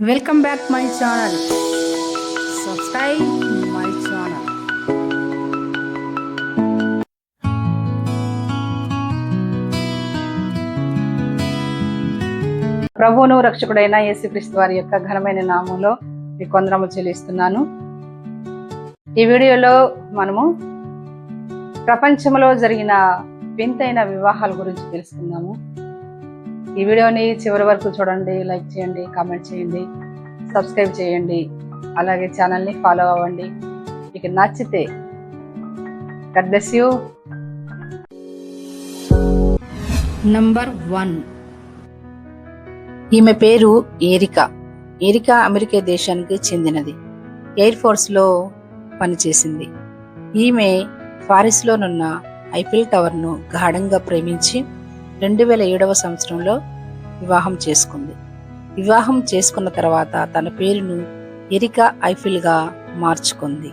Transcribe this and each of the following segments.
Welcome back my channel subscribe my channel ప్రభువును రక్షకుడైన యేసుక్రీస్తు వారి యొక్క ఘనమైన నామంలో మీ కొందరము చెల్లిస్తున్నాను. ఈ వీడియోలో మనము ప్రపంచంలో జరిగిన వింతైన వివాహాల గురించి తెలుసుకుందాము. ఈ వీడియోని చివరి వరకు చూడండి లైక్ చేయండి కామెంట్ చేయండి సబ్స్క్రైబ్ చేయండి అలాగే ఛానల్ని ఫాలో అవ్వండి. మీకు నచ్చితే God bless you number one ఈమె పేరు ఏరికా. ఏరికా అమెరికా దేశానికి చెందినది. ఎయిర్ ఫోర్స్లో పనిచేసింది. ఈమె ఫారిస్లోనున్న ఐఫిల్ టవర్ను గాఢంగా ప్రేమించి రెండు వేల ఏడవ సంవత్సరంలో వివాహం చేసుకుంది. వివాహం చేసుకున్న తర్వాత తన పేరును ఎరికా ఐఫిల్గా మార్చుకుంది.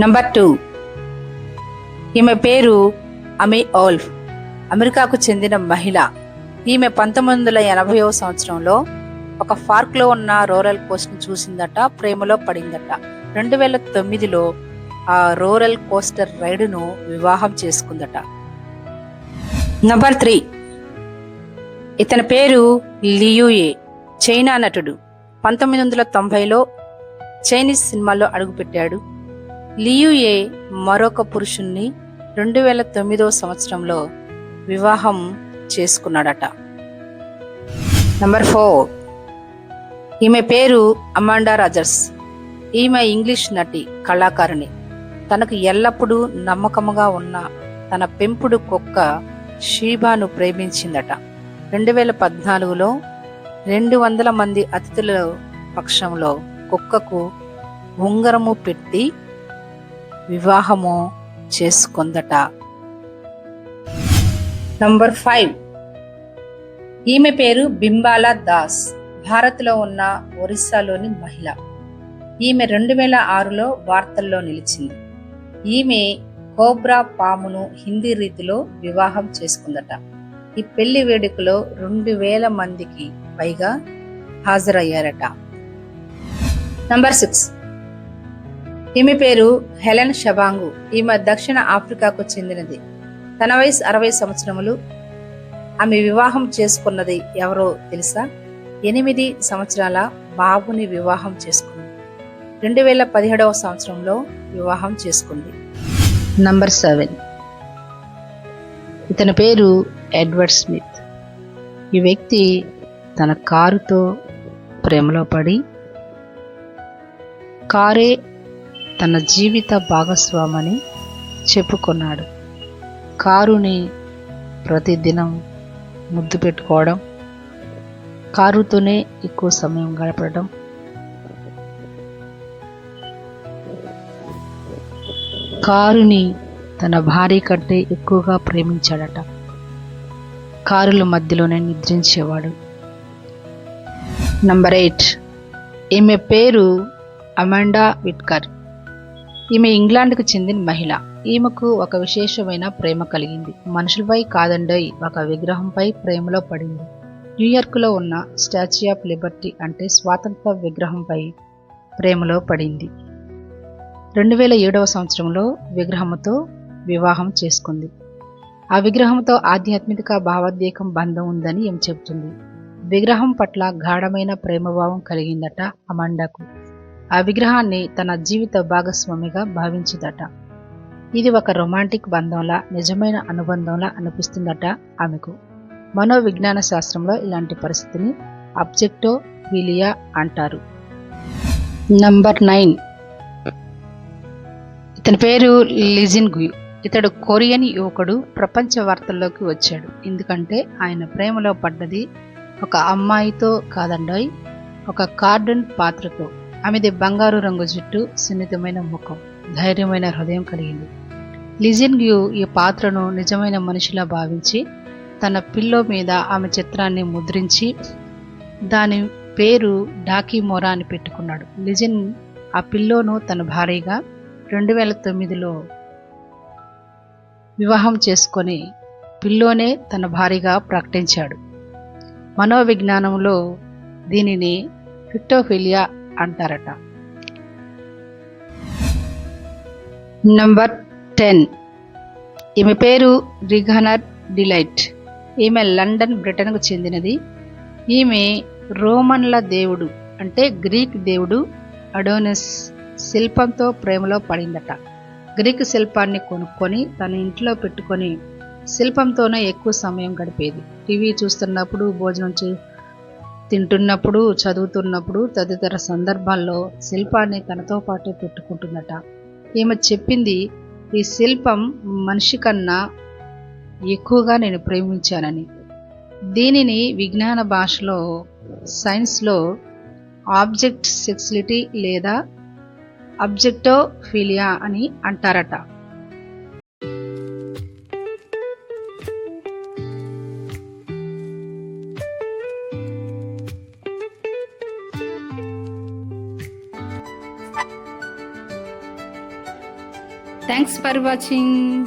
Number two. ఈమె పేరు అమీ ఓల్ఫ్ అమెరికాకు చెందిన మహిళ. ఈమె పంతొమ్మిది వందల ఎనభైవ సంవత్సరంలో ఒక పార్క్లో ఉన్న రూరల్ కోస్ట్ని చూసిందట ప్రేమలో పడిందట. రెండు వేల తొమ్మిదిలో ఆ రూరల్ కోస్టర్ రైడును వివాహం చేసుకుందట. నంబర్ త్రీ ఇతని పేరు లియూయే చైనా నటుడు. పంతొమ్మిది వందల తొంభైలో చైనీస్ సినిమాలో అడుగుపెట్టాడు. లియూయే మరొక పురుషుణ్ణి రెండు వేల తొమ్మిదో సంవత్సరంలో వివాహం చేసుకున్నాడట. నంబర్ ఫోర్ ఈమె పేరు అమాండా రాజర్స్. ఈమె ఇంగ్లీష్ నటి కళాకారిణి. తనకు ఎల్లప్పుడూ నమ్మకముగా ఉన్న తన పెంపుడు కుక్క షీబాను ప్రేమించిందట. రెండు వేల పద్నాలుగులో రెండు వందల మంది అతిథుల పక్షంలో కుక్కకు ఉంగరము పెట్టి వివాహము చేసుకుందట. Number five. ఈమె పేరు బింబాలా దాస్. భారత్లో ఉన్న ఒరిస్సాలోని మహిళ. ఈమె రెండు వేల ఆరులో వార్తల్లో నిలిచింది. ఈమె కోబ్రా పామును హిందీ రీతిలో వివాహం చేసుకుందట. ఈ పెళ్ళి వేడుకలో రెండు వేల మందికి పైగా హాజరయ్యారట. నంబర్ సిక్స్ ఈమె పేరు హెలెన్ షబాంగు. ఈమె దక్షిణ ఆఫ్రికాకు చెందినది. తన వయసు అరవై సంవత్సరములు. ఆమె వివాహం చేసుకున్నది ఎవరో తెలుసా? ఎనిమిది సంవత్సరాల బాబుని వివాహం చేసుకుంది. రెండు వేల పదిహేడవ సంవత్సరంలో వివాహం చేసుకుంది. నంబర్ సెవెన్ ఇతని పేరు ఎడ్వర్డ్ స్మిత్ ఈ వ్యక్తి తన కారుతో ప్రేమలో పడి కారే తన జీవిత భాగస్వామని చెప్పుకున్నాడు. కారుని ప్రతిదినం ముద్దు పెట్టుకోవడం కారుతోనే ఎక్కువ సమయం గడపడం కారుని తన భార్య కంటే ఎక్కువగా ప్రేమించాడట. కారుల మధ్యలోనే నిద్రించేవాడు. నంబర్ ఎయిట్ ఈమె పేరు అమాండా విట్కర్. ఈమె ఇంగ్లాండ్కు చెందిన మహిళ. ఈమెకు ఒక విశేషమైన ప్రేమ కలిగింది. మనుషులపై కాదండై ఒక విగ్రహంపై ప్రేమలో పడింది. న్యూయార్క్లో ఉన్న స్టాచ్యూ ఆఫ్ లిబర్టీ అంటే స్వాతంత్ర విగ్రహంపై ప్రేమలో పడింది. రెండు వేల ఏడవ సంవత్సరంలో విగ్రహంతో వివాహం చేసుకుంది. ఆ విగ్రహంతో ఆధ్యాత్మిక భావోద్వేగం బంధం ఉందని ఏం చెబుతుంది. విగ్రహం పట్ల గాఢమైన ప్రేమభావం కలిగిందట అమాండాకు. ఆ విగ్రహాన్ని తన జీవిత భాగస్వామిగా భావించిందట. ఇది ఒక రొమాంటిక్ బంధంలా నిజమైన అనుబంధంలా అనిపిస్తుందట ఆమెకు. మనోవిజ్ఞాన శాస్త్రంలో ఇలాంటి పరిస్థితిని అబ్జెక్టో విలియా అంటారు. Number nine. ఇతని పేరు లిజిన్ గుయు. ఇతడు కొరియన్ యువకుడు ప్రపంచ వార్తల్లోకి వచ్చాడు. ఎందుకంటే ఆయన ప్రేమలో పడ్డది ఒక అమ్మాయితో కాదండోయ్ ఒక కార్డన్ పాత్రతో. ఆమెది బంగారు రంగు జుట్టు సున్నితమైన ముఖం ధైర్యమైన హృదయం కలిగింది. లిజిన్ గ్యూ ఈ పాత్రను నిజమైన మనిషిలా భావించి తన పిల్లో మీద ఆమె చిత్రాన్ని ముద్రించి దాని పేరు డాకీ మోరా అని పెట్టుకున్నాడు. లిజిన్ ఆ పిల్లోను తన భార్యగా రెండు వేల తొమ్మిదిలో వివాహం చేసుకొని పిల్లోనే తన భార్యగా ప్రకటించాడు. మనోవిజ్ఞానంలో దీనిని ఫిక్టోఫిలియా అంటారట. Number ten. ఈమె పేరు రిగనర్ డిలైట్. ఈమె లండన్ బ్రిటన్కు చెందినది. ఈమె రోమన్ల దేవుడు అంటే గ్రీక్ దేవుడు అడోనస్ శిల్పంతో ప్రేమలో పడిందట. గ్రీకు శిల్పాన్ని కొనుక్కొని తన ఇంట్లో పెట్టుకొని శిల్పంతోనే ఎక్కువ సమయం గడిపేది. టీవీ చూస్తున్నప్పుడు భోజనం చే తింటున్నప్పుడు చదువుతున్నప్పుడు తదితర సందర్భాల్లో శిల్పాన్ని తనతో పాటే పెట్టుకుంటుందట ఈమె చెప్పింది ఈ శిల్పం మనిషి కన్నా ఎక్కువగా నేను ప్రేమించానని. దీనిని విజ్ఞాన భాషలో సైన్స్లో ఆబ్జెక్ట్ సెక్సిలిటీ లేదా అబ్జెక్టోఫిలియా అని అంటారట. Thanks for watching